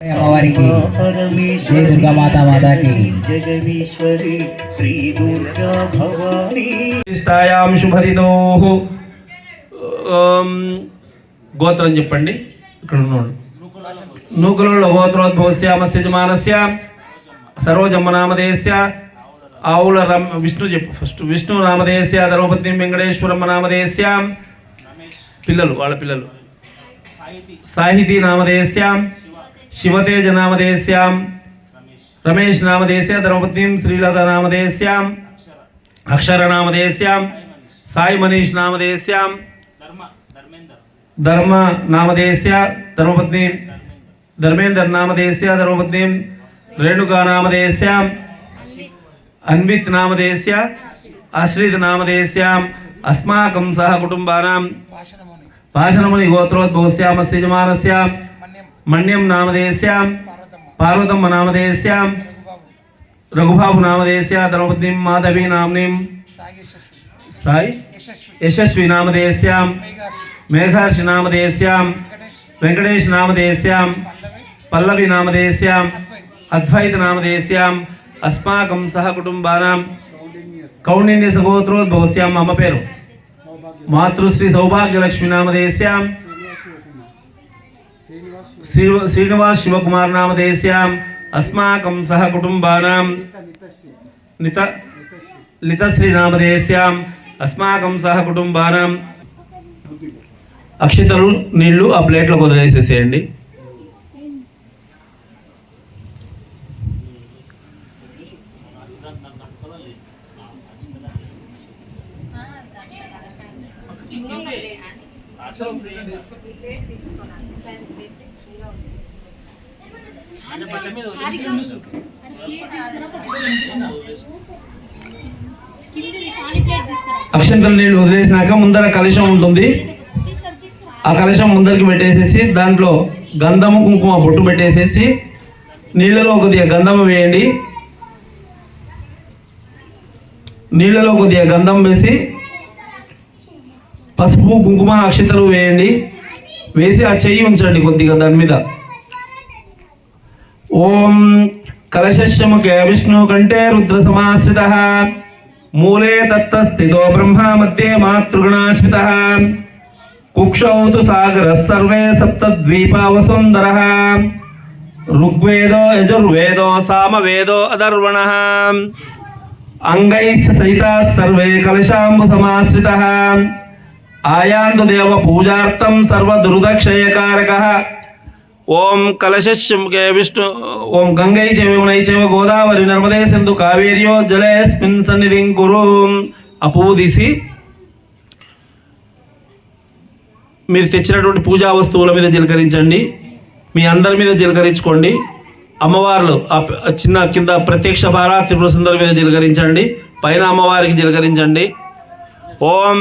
అమ్మవారికి శ్రీ దుర్గా మాత మాతాకి. జగదీశ్వరి శ్రీ దుర్గా భవానీ. స్థాయాం శుభరితో గోత్రం చెప్పండి. ఇక్కడ ఉన్నాడు నూకులలో గోత్రోద్భవస్యామస్య యజమానస్య సరోజమ్మ నామధేయస్య ఆవుల రమ్ విష్ణు చెప్పు ఫస్ట్ విష్ణు నామధేయస్య ధర్మపత్ని వెంకటేశ్వరమ్మ నామధేయస్య పిల్లలు వాళ్ళ పిల్లలు. సాహితీ నామధేయస్యాం శివతేజ నామధేయస్యాం రమేష్ నామధేయస్య ధర్మపత్నిం శ్రీలత నామధేయస్యాం అక్షర నామధేయస్యాం సాయి మనీష్ నామధేయస్యాం ధర్మ నామధేయస్య ధర్మపత్ని ధర్మేందర్ నామధేయస్య ధర్మపత్ని రేణుకా నామధేయస్యాం అన్విత్ నామధేయస్య ఆశ్రిత్ నామధేయస్యాం అస్మాకం సహ కుటుంబానాం పాశనముని గోత్రోద్భవస్యామస్య యజమానస్యాం మణ్యం నామధేయస్యాం పార్వతమ్మ నామధేయస్యాం రఘుబాబు నామధేయస్య ద్రౌపదీం మాధవి నామ్నిం సాయి యశస్వి నామధేయస్యాం మేఘర్షి నామధేయస్యాం వెంకటేష్ నామధేయస్యాం పల్లవి నామధేయస్యాం అద్వైత నామధేయస్యాం అస్మాకం సహ కుటుంబానాం కౌండిన్య సగోత్రోద్భవస్యాం అమ్మ పేరు. మాతృశ్రీ సౌభాగ్యలక్ష్మి నామధేయస్యాం శ్రీ శ్రీనివాస్ శివకుమార్ నామధేయస్యాం అస్మాకం సహ కుటుంబానాం. నిత లితశ్రీ అస్మాకం సహ కుటుంబానాం. అక్షితలు నీళ్ళు ఆ ప్లేట్లో వదిలేసేసేయండి. అక్షంతల నీళ్ళు వదిలేసినాక ముందర కలుషం ఉంటుంది. ఆ కలశం ముందరికి పెట్టేసేసి దాంట్లో గంధము కుంకుమ బొట్టు పెట్టేసేసి నీళ్ళలో కొద్దిగా గంధం వేయండి. నీళ్ళలో కొద్దిగా గంధం వేసి పసుపు కుంకుమ అక్షతలు వేయండి. వేసి ఆ చెయ్యి ఉంచండి కొద్దిగా దాని మీద. ఓం కలశముఖే విష్ణు కంటే రుద్ర సమాశ్రిత मूले तत्तस्थितो ब्रह्म मध्ये मातृगुणाश्रितः। कुक्षौ तु सागर सर्वे सप्तद्वीपावसुन्दरः। ऋग्वेदो यजुर्वेदो सामवेदो अदर्वणः अदर्वण अंगता सर्वे कलशाम्बुसमाश्रितः। आयान्तु देवपूजार्थं सर्वुर्दक्षयकारक ఓం కలశశంకే విష్ణు ఓం గంగై చ యమునై గోదావరి నర్మదే సింధు కావేర్యో జలేస్మిన్ సన్నిధిం కురు. అపూదిసి మీరు తెచ్చినటువంటి పూజా వస్తువుల మీద జీలకరించండి. మీ అందరి మీద జీలకరించుకోండి. అమ్మవార్లు ఆ చిన్న కింద ప్రత్యక్ష భారా త్రిపుర సుందరి మీద జీలకరించండి. పైన అమ్మవారికి జీలకరించండి. ఓం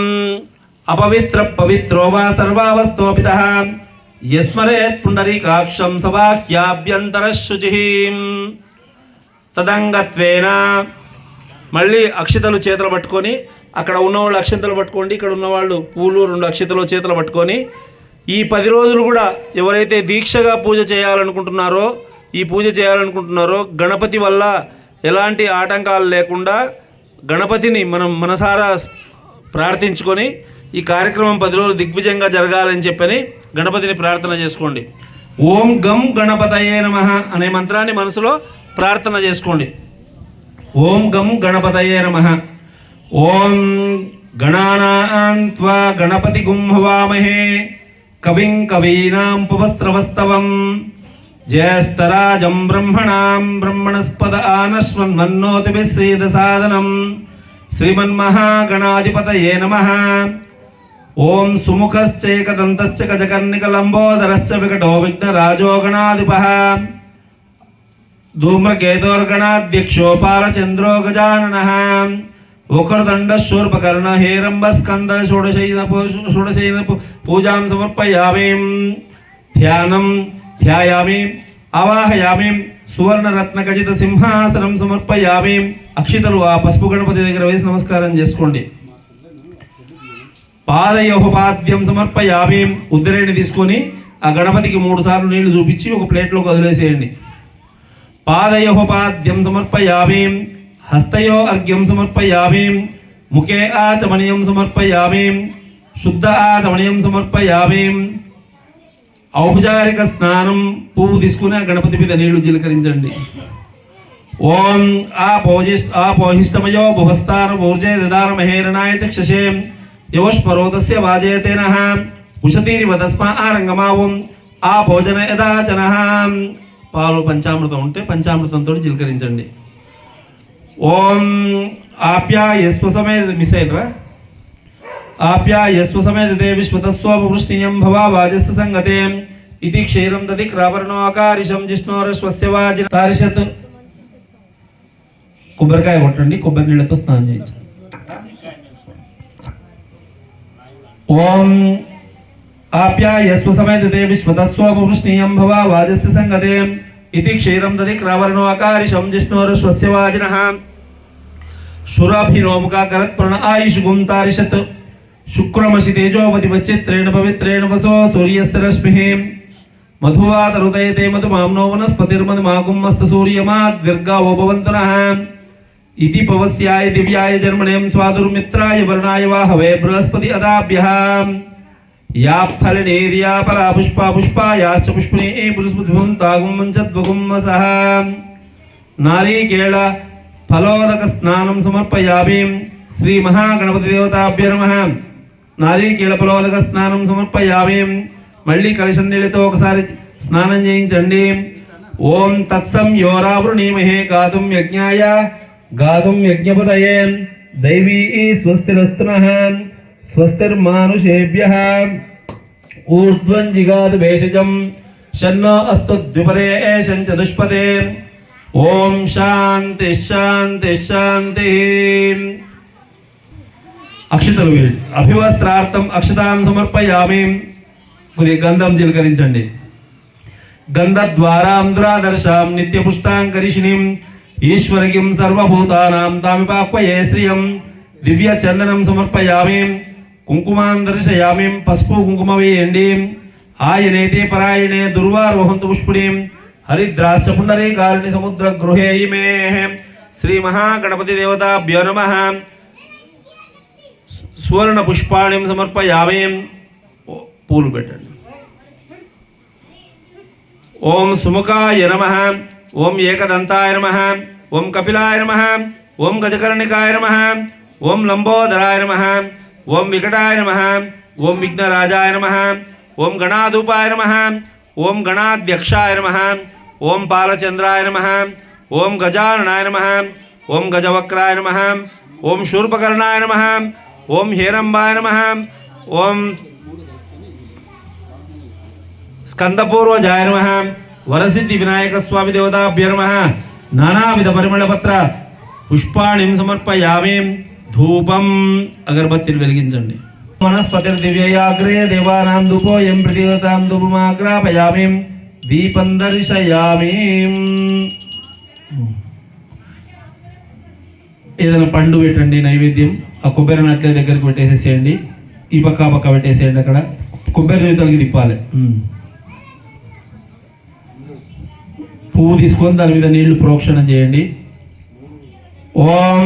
అపవిత్ర పవిత్రో వా యస్మరేత్ పుండరీకాక్షం సవాహ్యాభ్యంతర శుచి తదంగత్వేన మళ్ళీ అక్షతలు చేతులు పట్టుకొని అక్కడ ఉన్నవాళ్ళు అక్షతలు పట్టుకోండి ఇక్కడ ఉన్నవాళ్ళు పూలు రెండు అక్షతలు చేతులు పట్టుకొని ఈ పది రోజులు కూడా ఎవరైతే దీక్షగా పూజ చేయాలనుకుంటున్నారో ఈ పూజ చేయాలనుకుంటున్నారో గణపతి వల్ల ఎలాంటి ఆటంకాలు లేకుండా గణపతిని మనం మనసారా ప్రార్థించుకొని ఈ కార్యక్రమం పది రోజులు దిగ్విజయంగా జరగాలని చెప్పని గణపతిని ప్రార్థన చేసుకోండి. ఓం గం గణపతయే నమ అనే మంత్రాన్ని మనసులో ప్రార్థన చేసుకోండి. ఓం గం గణపతయే నమ. ఓం గణానాన్త్వా గణపతి గుంహవామహే కవిం కవీనాం పువస్త్రవస్తవం. జ్యేష్ఠరాజం బ్రహ్మణాం బ్రహ్మణస్పద ఆనశ్వన్మన్నోతిభిస్సేద సాధనం. శ్రీమన్మహాగణాధిపతయే నమ. ఓం సుముఖశ్చైక దంతశ్చ గజకర్ణిక లంబోదరశ్చ వికటో విఘ్న రాజోగణాధిప ధూమ్రకేతోర్గణాధ్యక్షో పాలచంద్రో గజాననः ఉఖరదండ శూర్పకర్ణ హేరంబ స్కంద షోడశైన షోడశైన పూజాం సమర్పయామి ధ్యానం ధ్యాయామి అవాహయామి సువర్ణరత్న ఖచ్చిత సింహాసనం సమర్పయామి. అక్షితలు ఆ పసుపు గణపతి దగ్గర వేసి నమస్కారం చేసుకోండి. పాదయోపాద్యం సమర్పయామి ఉద్దరేణి తీసుకొని ఆ గణపతికి మూడు సార్లు నీళ్ళు చూపించి ఒక ప్లేట్లో వదిలేసేయండి. పాదయోపాద్యం సమర్పయామి హస్తయో అర్ఘ్యం సమర్పయామి ముఖే ఆచమనీయం సమర్పయామి శుద్ధ ఆచమనీయం సమర్పయామి. ఔపచారిక స్నానం పువ్వు తీసుకుని ఆ గణపతి మీద నీళ్ళు జీలకరించండి. ఓం ఆ పోజిష్ ఆ పోహిష్టమయో భువస్థాన ఊర్జే దదార మహేరణాయ చక్షసే. యవష్పరోదస్య వాజయతేన ఉషతీరివ తస్మా ఆరంగమావం ఆ భోజన యదాచన పాలు పంచామృతం ఉంటే పంచామృతంతో జీలకరించండి ఓం ఆప్యాయస్వ సమేత మిస్ అయ్యరా ఆప్యాయస్వ సమేతే విశ్వతస్వపృష్ణీయం భవా వాజస్య సంగతే ఇది క్షీరం దది క్రావర్ణోకారిషం జిష్ణోరస్వస్య వాజి తారిషత్ కొబ్బరికాయ కొట్టండి కొబ్బరి నీళ్ళతో స్నానం చేయించండి ఓం ఆప్యాయస్వ సమేతే విశ్వతస్వపృష్ణీయం భవ వాజస్య సంగతే ఇది క్షీరం దది క్రావరణోకారిషం జిష్ణోరస్వస్య వాజినః. శురాభినోముఖాకరత్ప్రణ ఆయుషుగుం తారిషత్ శుక్రమసి తేజోవతి వచిత్రేణ పవిత్రేణ వసో సూర్యస్య రశ్మిః మధువాతరుదయతే మధు మామ్నో వనస్పతిర్మధు మాగుమ్మస్త సూర్యమాద్విర్గావో భవంతునః. ఇతి పవస్యాయ దివ్యాయ జన్మనేం స్వాదుర్మిత్రాయ వర్ణాయ వాహవే బృహస్పతి అదాభ్యః యా ఫలనేర్యా పరా పుష్పా పుష్పాయాశ్చ పుష్పిణీ బృహస్పతిభుం తాగుం మంచద్వగుం వసః నారీకేళ ఫలోదక స్నానం సమర్పయామి శ్రీ మహాగణపతి దేవతాభ్య నమః నారీకేళ ఫలోదక స్నానం సమర్పయామి మళ్ళీ కలిసిన నీళ్ళతో ఒకసారి స్నానం చేయించండి ఓం తత్సం యోరావృణీమహే గాతుం యజ్ఞాయ గాతుం యజ్ఞపదయే దైవీ స్వస్తిరస్తున స్వస్తిర్మానుషేభ్య ఊర్ధ్వం జిగాదు భేషజం షన్నో అస్తు ద్విపదే చతుష్పదే ఓం శాంతి శాంతి శాంతి అక్షతలు అభివస్త్రార్థం అక్షతాం సమర్పయామి కొద్ది గంధం జీలకరించండి చిలకరించండి గంధద్వారాంధ్రాదర్శాం నిత్యపుష్టాంకరిషిణిం ఈశ్వరికిం సర్వభూతానాం తామిపాక్వయే శ్రియం దివ్య చందనం సమర్పయామి కుంకుమాన్ దర్శయామి పసుపు కుంకుమ వేయండి ఆయనేతే పరాయణే దుర్వారోహంతు పుష్పుణీం హరిద్రాక్ష పుండరీకారిణి సముద్ర గృహే ఇమే శ్రీ మహాగణపతి దేవతాభ్యో నమ సువర్ణ పుష్పాణిం సమర్పయామి ఓ, పూలు పెట్టండి ఓం సుముఖాయ నమ ఓం ఏకదంతాయ నమ ఓం కపిలాయ నమ ఓం గజకర్ణికాయ నమ ఓం లంబోదరాయ నమ ఓం వికటాయ నమ ఓం విఘ్నరాజాయ నమ ఓం గణాధూపాయ నమ ఓం గణాధ్యక్షాయ నమ ఓం పాలచంద్రాయ నమ ఓం గజాననాయ నమ ఓం గజవక్రాయ నమ ఓం శూర్పకర్ణాయ నమ ఓం హేరంబాయ నమ ఓం స్కందపూర్వజాయ నమ వరసిద్ధి వినాయక స్వామి దేవతాభ్యర్మ నానావిధ పరిమళపత్ర పుష్పాణిం సమర్పయామి ధూపం అగరబత్తిని వెలిగించండి. వనస్పతి దివ్యయాగ్రే దేవానాం ధూపోయం ప్రతిదేవతాం ధూపమాగ్రాపయామి దీపం దర్శయామి. ఏదైనా పండు పెట్టండి నైవేద్యం. ఆ కొబ్బరి నట్ల దగ్గరికి పెట్టేసేసేయండి. ఈ పక్క ఆ పక్క పెట్టేసేయండి అక్కడ. కొబ్బరి నేతలకి తిప్పాలి. పువ్వు తీసుకొని దాని మీద నీళ్ళు ప్రోక్షణ చేయండి. ఓం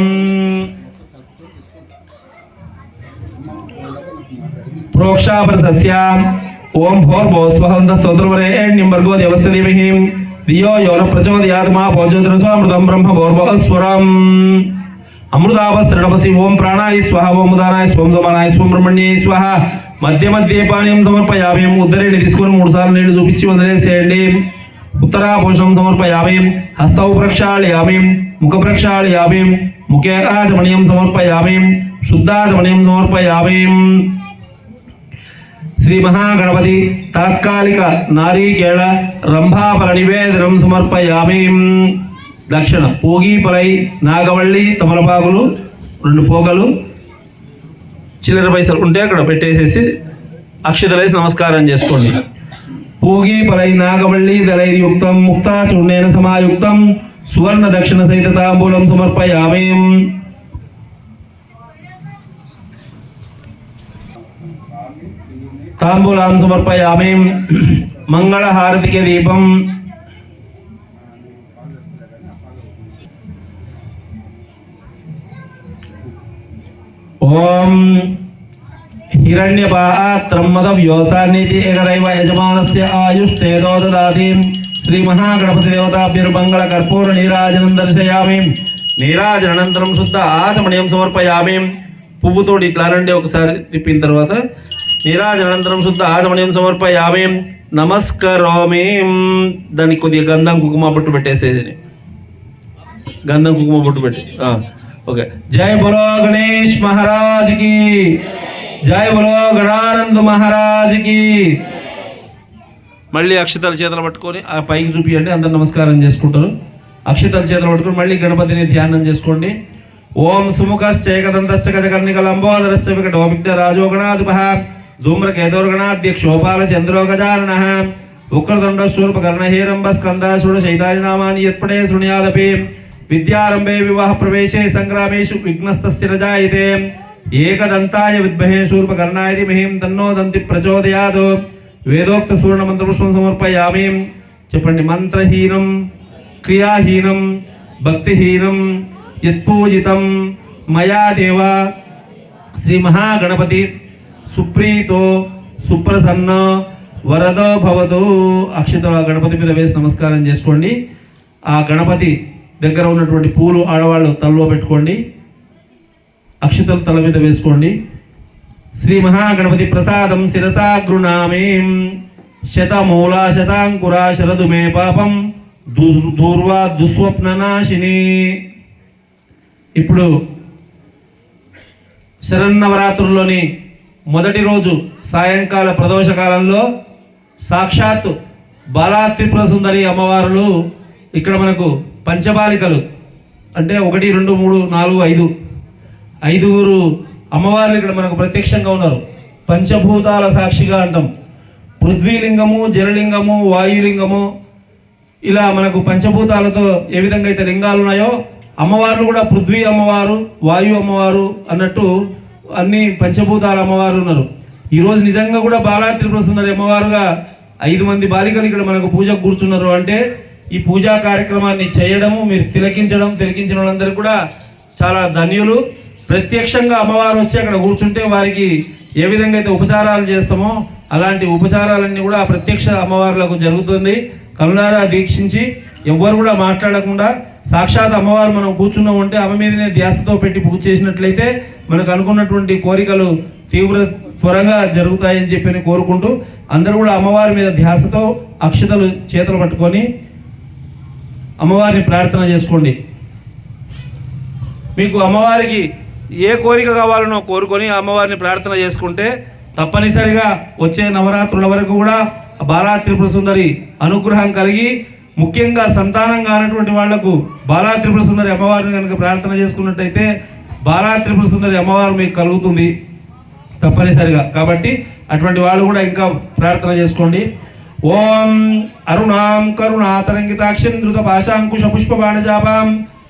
ప్రోక్షాపర సస్యాం. ఓం భోర్భో స్వహంత సోదరవరేణ్యం భర్గో దేవస్య ధీమహి ధియో యోన ప్రచోదయాత్మా మా భోజోద్రస్వామృతం బ్రహ్మ భోర్భస్వరం అమృతావస్త్రణపసి ఓం ప్రాణాయ స్వహ ఓం ఉదానాయ స్వం సమానాయ స్వం బ్రహ్మణ్యే స్వహ. మధ్య మధ్య పానీయం సమర్పయామి. ఉద్దరేణి తీసుకొని మూడు సార్లు నీళ్ళు చూపించి వదిలేసేయండి. ఉత్తరాభూషణం సమర్పయామి హస్తౌ ప్రక్షాళయామి ముఖ ప్రక్షాళయామి ముఖే ఆచమనీయం సమర్పయామి శుద్ధాచమనీయం శ్రీ మహాగణపతి తాత్కాలిక నారీకేళ రంభాఫల నివేదనం సమర్పయామి దక్షిణ పోగీపలై నాగవల్లి తమలపాకులు రెండు పోగలు చిల్లర పైసలు ఉంటే అక్కడ పెట్టేసేసి అక్షతలేసి నమస్కారం చేసుకోండి. పూగి పలై నాగవల్లి దళైర్యుక్తం ముక్తా చూర్ణేన సమాయుక్తం సువర్ణ దక్షిణ సహిత తాంబూలం సమర్పయామి తాంబూలాం సమర్పయామి మంగళహారతికి దీపం ఓం హిరణ్యపాత్రం మద వ్యోసాన్నితి ఏకదైవ యజమానస్య ఆయుష్టేదో శ్రీ మహాగణపతి దేవతాభ్యుర్మంగళ కర్పూర నీరాజనం దర్శయామి నీరాజనంతరం శుద్ధ ఆచమణీయం సమర్పయామి పువ్వుతోటి ఇట్లా అనండి ఒకసారి తిప్పిన తర్వాత నీరాజనంతరం శుద్ధ ఆచమణీయం సమర్పయామి నమస్కరోమి దానికి కొద్దిగా గంధం కుంకుమ బొట్టు పెట్టేసేది గంధం కుంకుమ బొట్టు పెట్టి ఓకే। జై బలో గణేష్ మహారాజ్ కి జై బలో గణానంద్ మహారాజుకి. మళ్ళీ అక్షతల చేతలు పట్టుకొని ఆ పైకి చూపియండి అందరు నమస్కారం చేసుకుంటారు. అక్షతల చేతలు పట్టుకొని మళ్ళీ గణపతిని ధ్యానం చేసుకోండి. ఓం సుముఖశ్చేకదంతశ్చ గజకర్ణికలంబోదరశ్చ వికటో విఘ్న గణాధిప ధూమ్రకేతోర్గణాధ్యక్షోపాల చంద్రో గజానన ఉక్రదండ శూర్పకర్ణ స్కందాసుడు శైతాని నామాని యత్పడే శృణ్యాదపి. విద్యారంభే వివాహ ప్రవేశే సంగ్రామేషు విఘ్నస్తస్థిరజాయితే. ఏకదంతాయ విద్మహే శూర్పకర్ణాయ మహిం తన్నో దంతి ప్రచోదయాద్ వేదోక్త సూర్ణ మంత్రపుష్పం సమర్పయామి చెప్పండి మంత్రహీనం క్రియాహీనం భక్తిహీనం యత్పూజితం మయా దేవ శ్రీ మహాగణపతి సుప్రీతో సుప్రసన్న వరదో భవదు అక్షిత గణపతి మీద వేసి నమస్కారం చేసుకోండి. ఆ గణపతి దగ్గర ఉన్నటువంటి పూలు ఆడవాళ్ళు తల్లో పెట్టుకోండి. అక్షతలు తల మీద వేసుకోండి. శ్రీ మహాగణపతి ప్రసాదం శిరసా గృణామీం. శతమూల శతాంకుర శరదు మే పాపం. దు- దూర్వా దుస్వప్ననాశిని ఇప్పుడు శరన్నవరాత్రుల్లోని మొదటి రోజు సాయంకాల ప్రదోష కాలంలో సాక్షాత్ బాలా త్రిపుర సుందరి అమ్మవారులు ఇక్కడ మనకు పంచబాలికలు అంటే ఒకటి రెండు మూడు నాలుగు ఐదు ఐదుగురు అమ్మవార్లు ఇక్కడ మనకు ప్రత్యక్షంగా ఉన్నారు. పంచభూతాల సాక్షిగా అంటాం. పృథ్వీలింగము జలలింగము వాయులింగము ఇలా మనకు పంచభూతాలతో ఏ విధంగా అయితే లింగాలు ఉన్నాయో అమ్మవార్లు కూడా పృథ్వీ అమ్మవారు వాయు అమ్మవారు అన్నట్టు అన్ని పంచభూతాల అమ్మవారు ఉన్నారు. ఈరోజు నిజంగా కూడా బాలా త్రిపుర సుందరి అమ్మవారుగా ఐదు మంది బాలికలు ఇక్కడ మనకు పూజకు కూర్చున్నారు అంటే ఈ పూజా కార్యక్రమాన్ని చేయడము మీరు తిలకించడం తిలకించిన వాళ్ళందరూ కూడా చాలా ధన్యులు. ప్రత్యక్షంగా అమ్మవారు వచ్చి అక్కడ కూర్చుంటే వారికి ఏ విధంగా అయితే ఉపచారాలు చేస్తామో అలాంటి ఉపచారాలన్నీ కూడా ఆ ప్రత్యక్ష అమ్మవార్లకు జరుగుతుంది. కరుణారా దీక్షించి ఎవ్వరు కూడా మాట్లాడకుండా సాక్షాత్ అమ్మవారు మనం కూర్చున్నాం ఉంటే ఆమె మీదనే ధ్యాసతో పెట్టి పూజ చేసినట్లయితే మనకు అనుకున్నటువంటి కోరికలు తీవ్ర త్వరగా జరుగుతాయని చెప్పి కోరుకుంటూ అందరూ కూడా అమ్మవారి మీద ధ్యాసతో అక్షతలు చేతులు పట్టుకొని అమ్మవారిని ప్రార్థన చేసుకోండి. మీకు అమ్మవారికి ఏ కోరిక కావాలనో కోరుకొని అమ్మవారిని ప్రార్థన చేసుకుంటే తప్పనిసరిగా వచ్చే నవరాత్రుల వరకు కూడా బాలా త్రిపుర సుందరి అనుగ్రహం కలిగి ముఖ్యంగా సంతానం కానటువంటి వాళ్ళకు బాలా త్రిపుర సుందరి అమ్మవారిని కనుక ప్రార్థన చేసుకున్నట్టయితే బాలా త్రిపుర సుందరి అమ్మవారు మీకు కలుగుతుంది తప్పనిసరిగా. కాబట్టి అటువంటి వాళ్ళు కూడా ఇంకా ప్రార్థన చేసుకోండి. ఓం అరుణాం కరుణాతరంగితాక్షం ధృత పాశాంకుశ పుష్ప బాణజాపాం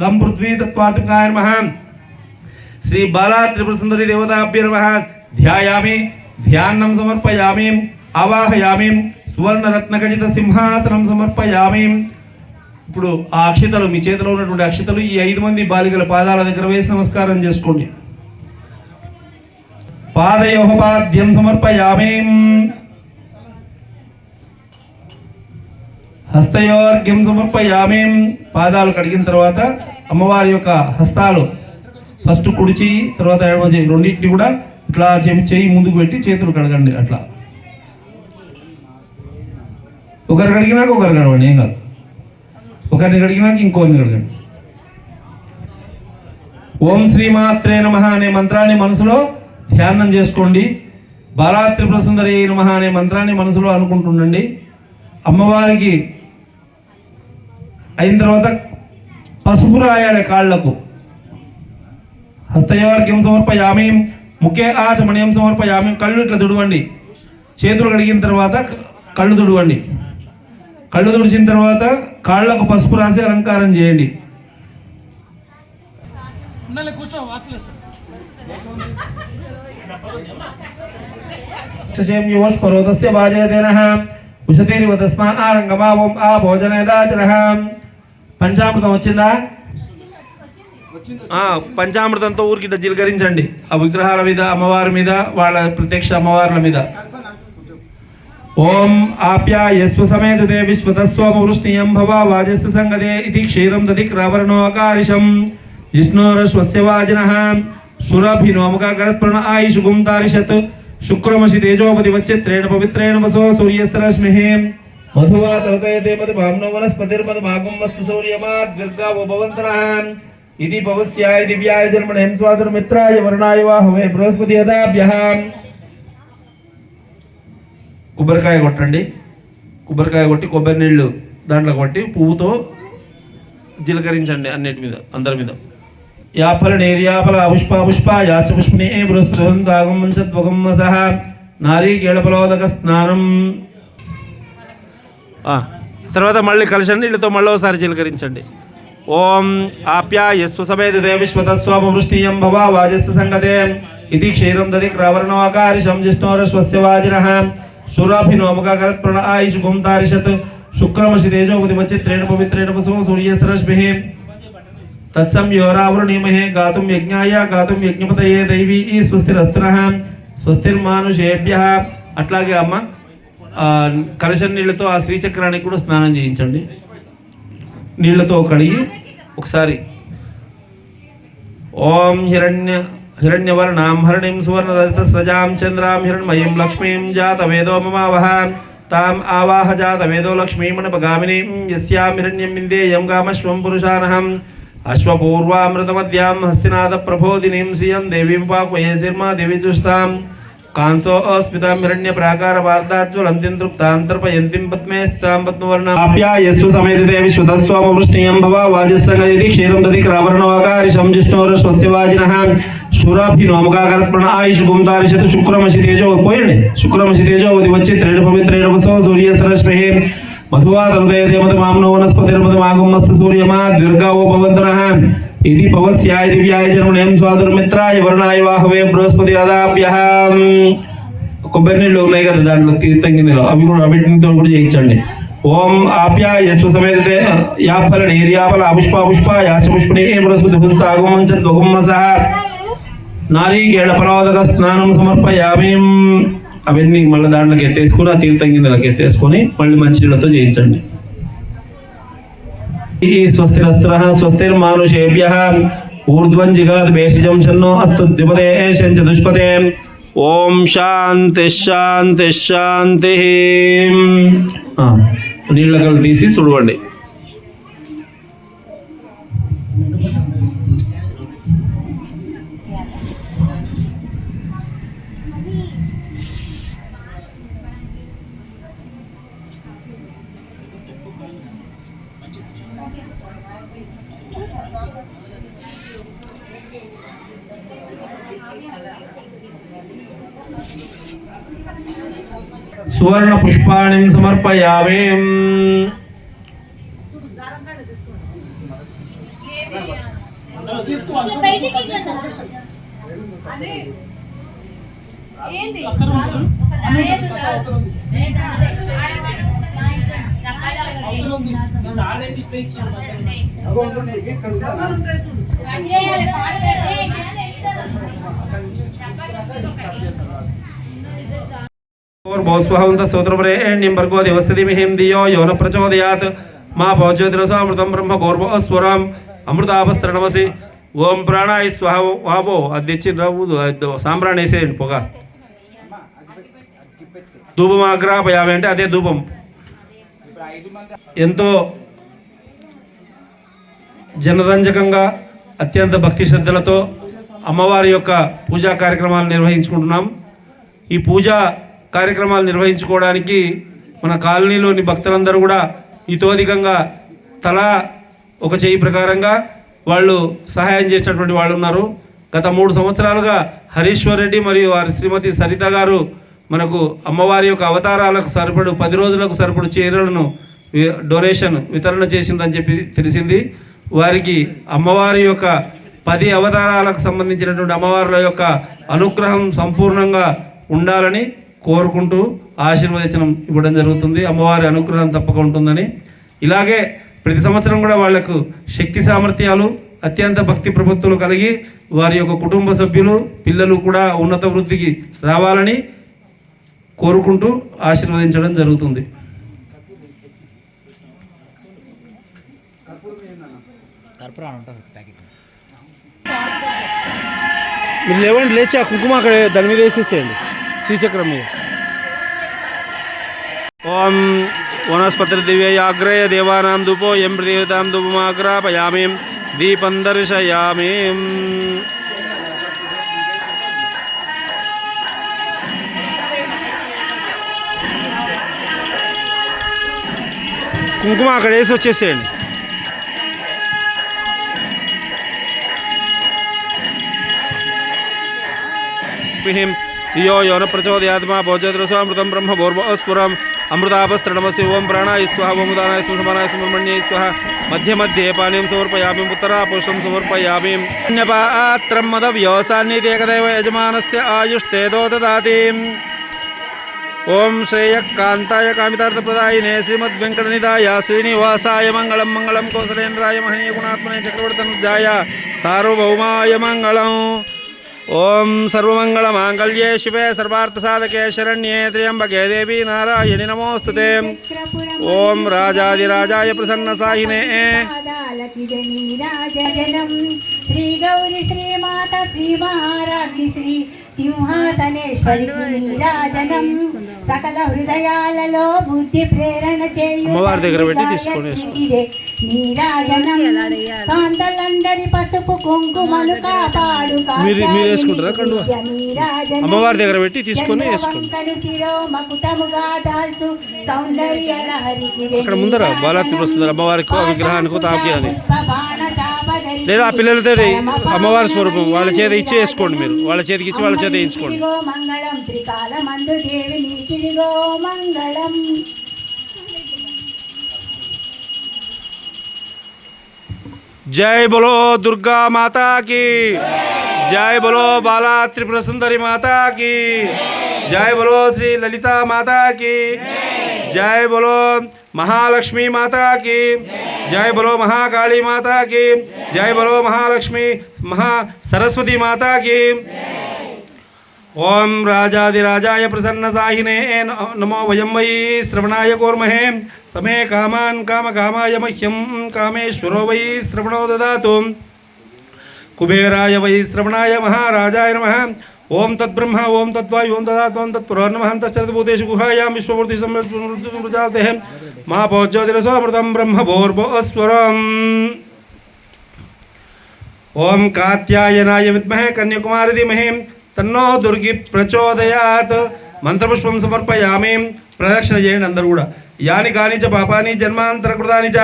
లం పృథ్వీ తత్వాత్మకాయ నమః శ్రీ బాలా త్రిపుర సుందరి దేవతాభ్య నమ ధ్యాయామి ధ్యానం సమర్పయామి ఆవాహయామి సువర్ణరత్నఖచిత సింహాసనం సమర్పయామి ఇప్పుడు ఆ అక్షతలు మీ చేతిలో ఉన్నటువంటి అక్షతలు ఈ ఐదు మంది బాలికల పాదాల దగ్గర వేసి నమస్కారం చేసుకోండి. పాదయోహపాద్యం సమర్పయామి. హస్తయోర్ఘ్యం సమర్పయామి. పాదాలు కడిగిన తర్వాత అమ్మవారి యొక్క హస్తాలు ఫస్ట్ కుడి చేయి తర్వాత ఎడమ చేయి రెండింటిని కూడా ఇట్లా చెయ్యి చేయి ముందుకు పెట్టి చేతులు కడగండి అట్లా. ఒకరు కడిగినాక ఒకరు కడగండి ఏం కాదు. ఒకరిని కడిగినాక ఇంకోరిని కడగండి. ఓం శ్రీమాత్రే నమ అనే మంత్రాన్ని మనసులో ధ్యానం చేసుకోండి. బాలా త్రిపుర సుందరి నమ అనే మంత్రాన్ని మనసులో అనుకుంటుండండి. అమ్మవారికి అయిన తర్వాత పసుపు రాయాలి కాళ్ళకు హస్తయోర్గ్యం సమర్పయామి ముఖ్య ఆచమణ్యం సమర్పయామి కళ్ళు ఇట్లా తుడవండి. చేతులు కడిగిన తర్వాత కళ్ళు తుడవండి. కళ్ళు తుడిచిన తర్వాత కాళ్ళకు పసుపు రాసి అలంకారం చేయండి. పర్వతస్య బాజయదేనః ఉషతేరివ తస్మా ఆరంగమావం ఆ భోజనేదాచరః పంచామృతం వచ్చిందా? పంచామృతంతో ఊరికి జీలకరించండి. ఆ విగ్రహాల మీద అమ్మవారి మీద వాళ్ళ ప్రత్యక్ష అమ్మవార్ల మీద. ఓం ఆప్యాయస్వ సమేతతే విశ్వతస్వమ వృష్ణియం భవ వాజస్య సంగదే ఇది క్షీరం దది క్రవర్ణోకారిషం విష్ణోరస్వస్య వాజిన. సురభినోముఖకరత్ప్రణ ఆయుషుగుం తారిషత్ శుక్రమసి తేజోపతి వచ్చే త్రేణ పవిత్రేణ వసో సూర్యస్రశ్మిః మధువా మధువాతరతయతే మధు భామ్నో వనస్పతిర్మధుమాగం వస్తు సూర్యమాద్విర్గావో భవంతరః ఇది పవస్యాయ దివ్యాయ జన్మణేం స్వాదుర్మిత్రాయ వరుణాయ వాహవే బృహస్పతి యదాభ్యః కొబ్బరికాయ కొట్టండి. కొబ్బరికాయ కొట్టి కొబ్బరి నీళ్ళు దాంట్లో కొట్టి పువ్వుతో జీలకరించండి అన్నిటి మీద అందరి మీద. యాపల నేర్యాపల పుష్ప పుష్ప యాచ పుష్పనే బృహస్పతిగం సత్వగం సహ నారీకేళపలోదక స్నానం. తర్వాత మళ్ళీ కలిసండి వీళ్ళతో మళ్ళీ ఒకసారి జీలకరించండి ఓం ఆప్యాయస్సు సమేత విశ్వతస్వృష్టియం భవ వాజస్సు సంగతే ఇది క్షీరం దది క్రవర్ణోకారిశం జిష్ణోరస్వస్య వాజినః. సురాభినోముఖకరత్ప్రణ ఆయుష్ గుంతారిషత్ శుక్రమసి తేజోపతి మచ్చిత్రేణ పవిత్రేణ పశువు సూర్యసరశ్మిః తత్సంయోరావృణీమహే గాతుం యజ్ఞాయ గాతుం యజ్ఞపతయే దైవీ స్వస్తిరస్త్ర. స్వస్తిర్మానుషేభ్య. అట్లాగే అమ్మ కలశం నీళ్ళతో ఆ శ్రీచక్రానికి కూడా స్నానం చేయించండి. నీళ్ళతో కడిగి ఒకసారి ఓం హిరణ్య హిరణ్యవర్ణాం హరణిం సువర్ణరజత స్రజాం చంద్రాం హిరణ్మయీం లక్ష్మీం జాత వేదో మమావహాన్ తాం ఆవాహ జాత వేదో లక్ష్మీమణపగామినీం యస్యాం హిరణ్యం విందేయం గామశ్వం పురుషానహం అశ్వపూర్వామృతమద్యాం హస్తినాథ ప్రబోధినీం శ్రియం దేవీం పాక్వయే శర్మా దేవి చూస్తాం కాంసో అస్మితాం హిరణ్య ప్రాకార వార్తాజ్వలంతిం తృప్తాంతర్పయంతిం పద్మే స్థాం పద్మవర్ణాం ఆప్యాయస్సు సమేతితే విశ్వతస్వామ వృష్ణియం భవ వాజస్సంగదితి క్షీరం దది క్రావరణోకారిశం జిష్ణోరస్వస్య వాజినః శూరాభినోమకాకర్పణ ఆయుష్ గుంతారిషత్ శుక్రమసి తేజో పోయండి శుక్రమసి తేజో ఉది వచ్చి త్రేణ పవిత్రేణ వసో సూర్య సరస్మహే మధువాతరుదయతే మధు మామ్నో వనస్పతిర్మధు ఇది పవస్యాయ దివ్యాయ జన్మణేం స్వాదుర్మిత్రాయ వరుణాయ వాహవే బృహస్పతి అదాప్యహ కొబ్బరి నీళ్ళు ఉన్నాయి కదా దాంట్లో తీర్థంగి నీళ్ళు అవి కూడా వీటితో కూడా చేయించండి. ఓం ఆప్యాయస్వ సమేతే యాపల నీర్యాపల అపుష్ప పుష్ప యాచ పుష్పనే బృహస్పతి భూత ఆగమం చ సహ నారీకేళ పరోదక స్నానం సమర్పయామి. అవన్నీ మళ్ళీ దాంట్లోకి ఎత్తేసుకుని ఆ తీర్థంగి నీళ్ళకి ఎత్తేసుకొని మళ్ళీ మంచినీళ్ళతో చేయించండి. ఈ స్వస్తిరస్త్ర స్వస్తిర్మానుషేభ్య ఊర్ధ్వం జిగాద్ భేషజం షన్నో అస్తు ద్విపదే శంచ దుష్పదే ఓం శాంతి శాంతి శాంతి ఆ, నీళ్ళ కళ్ళు తీసి తుడవండి సువర్ణ పుష్పాణిం సమర్పయామి. కొంచెం బయటికి కదా. ఏంది లేదు కాదు. కట్ భర్గో దివసతి మిహిం యోన ప్రచోదయాత్ మా భోజ్యోతిరసామృతం బ్రహ్మ గౌర్వస్వరం అమృతాపస్త్రణమసి ఓం ప్రాణాయ స్వహ వాబో అది తెచ్చి రావు సాంబ్రాణి వేసేయండి పొగ ధూపం ఆగ్రహపయామి అంటే అదే ధూపం ఎంతో జనరంజకంగా అత్యంత భక్తి శ్రద్ధలతో అమ్మవారి యొక్క పూజా కార్యక్రమాలు నిర్వహించుకుంటున్నాం ఈ పూజా కార్యక్రమాలు నిర్వహించుకోవడానికి మన కాలనీలోని భక్తులందరూ కూడా ఇతోధికంగా తలా ఒక చేయి ప్రకారంగా వాళ్ళు సహాయం చేసినటువంటి వాళ్ళు ఉన్నారు. గత మూడు సంవత్సరాలుగా హరీశ్వర్ రెడ్డి మరియు వారి శ్రీమతి సరిత గారు మనకు అమ్మవారి యొక్క అవతారాలకు సరిపడు పది రోజులకు సరిపడు చీరలను డొనేషన్ వితరణ చేసిందని చెప్పి తెలిసింది. వారికి అమ్మవారి యొక్క పది అవతారాలకు సంబంధించినటువంటి అమ్మవార్ల యొక్క అనుగ్రహం సంపూర్ణంగా ఉండాలని కోరుకుంటూ ఆశీర్వచనం ఇవ్వడం జరుగుతుంది. అమ్మవారి అనుగ్రహం తప్పక ఉంటుందని. ఇలాగే ప్రతి సంవత్సరం కూడా వాళ్ళకు శక్తి సామర్థ్యాలు అత్యంత భక్తి ప్రభుత్వాలు కలిగి వారి యొక్క కుటుంబ సభ్యులు పిల్లలు కూడా ఉన్నత వృద్ధికి రావాలని కోరుకుంటూ ఆశీర్వదించడం జరుగుతుంది. మీరు లేవండి లేచి ఆ కుంకుమ అక్కడ దాని మీద వేసేసేయండి. శ్రీచక్రం మీద ఓం వనస్పతి దివ్యయాగ్రయ దేవానాం ధూపో ఎం ప్రదేవతాం ధూపమాగ్రాపయామి దీపం దర్శయామి కుంకుమ అక్కడ వేసి వచ్చేసేయండి. స్మిహిం ధియో యోన ప్రచోదయాత్మా భోజద్రసామృతం బ్రహ్మ భోర్భస్ఫురం అమృతాపస్తృణమసి ఓం ప్రాణాయ స్వహ ఓం ఉదానాయ సుషమానాయ సుబ్రహ్మణ్యై స్వహ మధ్య మధ్యే పానీం సమర్పయామి ఉత్తరాపుష్పం సమర్పయామి అన్యపాత్రం మద వ్యవసాన్నితేకదైవ యజమానస్య ఆయుష్టేదో దదాతి ఓం శ్రేయకాంతాయ కామితార్థప్రదాయినే శ్రీమద్వెంకటనిదాయ శ్రీనివాసాయ మంగళం మంగళం కోసలేంద్రాయ మహనీయ గుణాత్మనే చక్రవర్తనుజాయ సార్వభౌమాయ మంగళం ఓం సర్వమంగళమాంగళ్యే శివే సర్వార్థసాధకే శరణ్యే త్ర్యంబకే దేవి నారాయణి నమోస్తుతే. ఓం రాజాదిరాజాయ ప్రసన్న సాహినే శ్రీ గౌరి శ్రీమాత శ్రీ మహారాణి శ్రీ సింహాసనేశ్వరికి నీరాజనం సకల హృదయాలలో బుద్ధి ప్రేరణ చేయు అమ్మవారి దగ్గర పెట్టి తల్లి తీసుకొని గాయత్రికి ఇదే నీరాజనం కాంతలందరి పసుపు కుంకుమలు కాపాడు మీరు- మీరు వేసుకుంటారా కండువా? నీరాజనం అమ్మవారి దగ్గర పెట్టి తీసుకొని అక్కడ ముందర. బాలాత్రి ప్రస్తుతం అమ్మవారికి విగ్రహానికి తాకి అని లేదా ఆ పిల్లలతో అమ్మవారి స్వరూపం వాళ్ళ చేత ఇచ్చి వేసుకోండి మీరు. వాళ్ళ చేతికి ఇచ్చి వాళ్ళ చేత వేయించుకోండి. జై బలో దుర్గా మాతాకి. జై బలో బాలా త్రిపుర సుందరి మాతాకి. జై బలో శ్రీ లలితా మాతాకి. जय बोलो महालक्ष्मी माता की। जय बोलो महाकाली माता की। जय बोलो महालक्ष्मी महा सरस्वती माता की। ओम राजाधिराजाय प्रसन्न साहिने नमो वयम वै श्रवणाय कौर्महे। समे कामान काम कामाय मह्यम कामेश्वर वै श्रवणो ददातु। कुबेराय वै श्रवणाय महाराजाय नमः। తద్బ్రహ్మ ఓం తద్వాయు ఓం దదాతు ఓం తత్పురోర్నమ తశ్చరద్భూతేషు గుహాయాం విశ్వమూర్తి సమృద్ధి మా పోజ్యోతిరసోమృతం బ్రహ్మభోర్భోస్వరం ఓం కాత్యాయనాయ విద్మహే కన్యాకుమారి ధీమహి తన్నో దుర్గి ప్రచోదయాత్ మంత్రపుష్పం సమర్పయామి ప్రదక్షిణ చేయండి అందరూ కూడా యాని కాని చ పాపాని జన్మాంతర కృతాని చ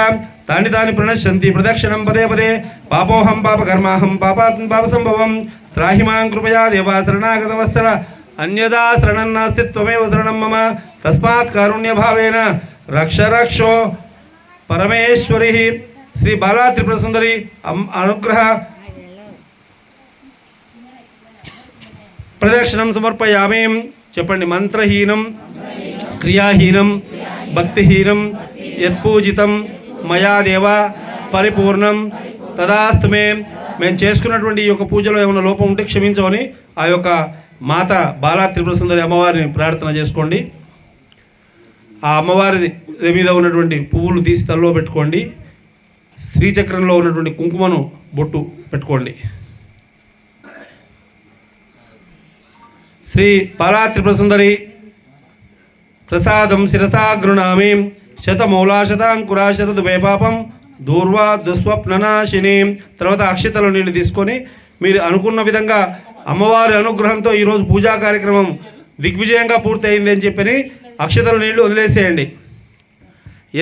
తాని తాని ప్రణశ్యంతి ప్రదక్షిణం పదే పదే పాపోహం పాపకర్మాహం పాపాత్ పాప సంభవం త్రాహిమాం కృపయా దేవా శరణాగత అన్యదా శరణం నాస్తి త్వమేవ శరణం మమ తస్మాత్ కారుణ్యభావేన రక్ష రక్షో పరమేశ్వరి శ్రీ బాలా త్రిపుర సుందరి అనుగ్రహ ప్రదక్షిణం సమర్పయామి చెప్పండి మంత్రహీనం క్రియాహీనం భక్తిహీనం యత్పూజితం మయా దేవ పరిపూర్ణం తదాస్తు మే మేము చేసుకున్నటువంటి ఈ యొక్క పూజలో ఏమైనా లోపం ఉంటే క్షమించమని ఆ యొక్క మాత బాలా త్రిపుర సుందరి అమ్మవారిని ప్రార్థన చేసుకోండి. ఆ అమ్మవారి మీద ఉన్నటువంటి పువ్వులు తీసి తల్లో పెట్టుకోండి. శ్రీచక్రంలో ఉన్నటువంటి కుంకుమను బొట్టు పెట్టుకోండి. శ్రీ బాలా త్రిపుర సుందరి ప్రసాదం శిరసా గృణామీం శతమూలా శతాంకురా పాపం దూర్వా దుస్వప్ననాశిని తర్వాత అక్షతలు నీళ్ళు తీసుకొని మీరు అనుకున్న విధంగా అమ్మవారి అనుగ్రహంతో ఈరోజు పూజా కార్యక్రమం దిగ్విజయంగా పూర్తయింది అని చెప్పని అక్షతల నీళ్ళు వదిలేసేయండి.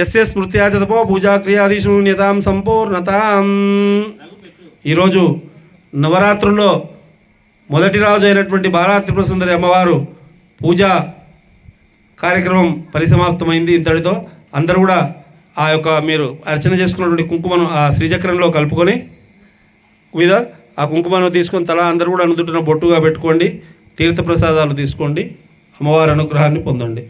ఎస్ఎస్ స్మృత్యాచతపో పూజా క్రియాధీశూన్యతాం సంపూర్ణతాం. ఈరోజు నవరాత్రుల్లో మొదటి రాజు అయినటువంటి బాలా త్రిపుర సుందరి అమ్మవారు పూజా కార్యక్రమం పరిసమాప్తమైంది ఇంతటితో. అందరూ కూడా ఆ యొక్క మీరు అర్చన చేసుకున్నటువంటి కుంకుమను ఆ శ్రీచక్రంలో కలుపుకొని మీద ఆ కుంకుమను తీసుకొని తల అందరూ కూడా అనుదుటిన బొట్టుగా పెట్టుకోండి తీర్థప్రసాదాలు తీసుకోండి అమ్మవారి అనుగ్రహాన్ని పొందండి.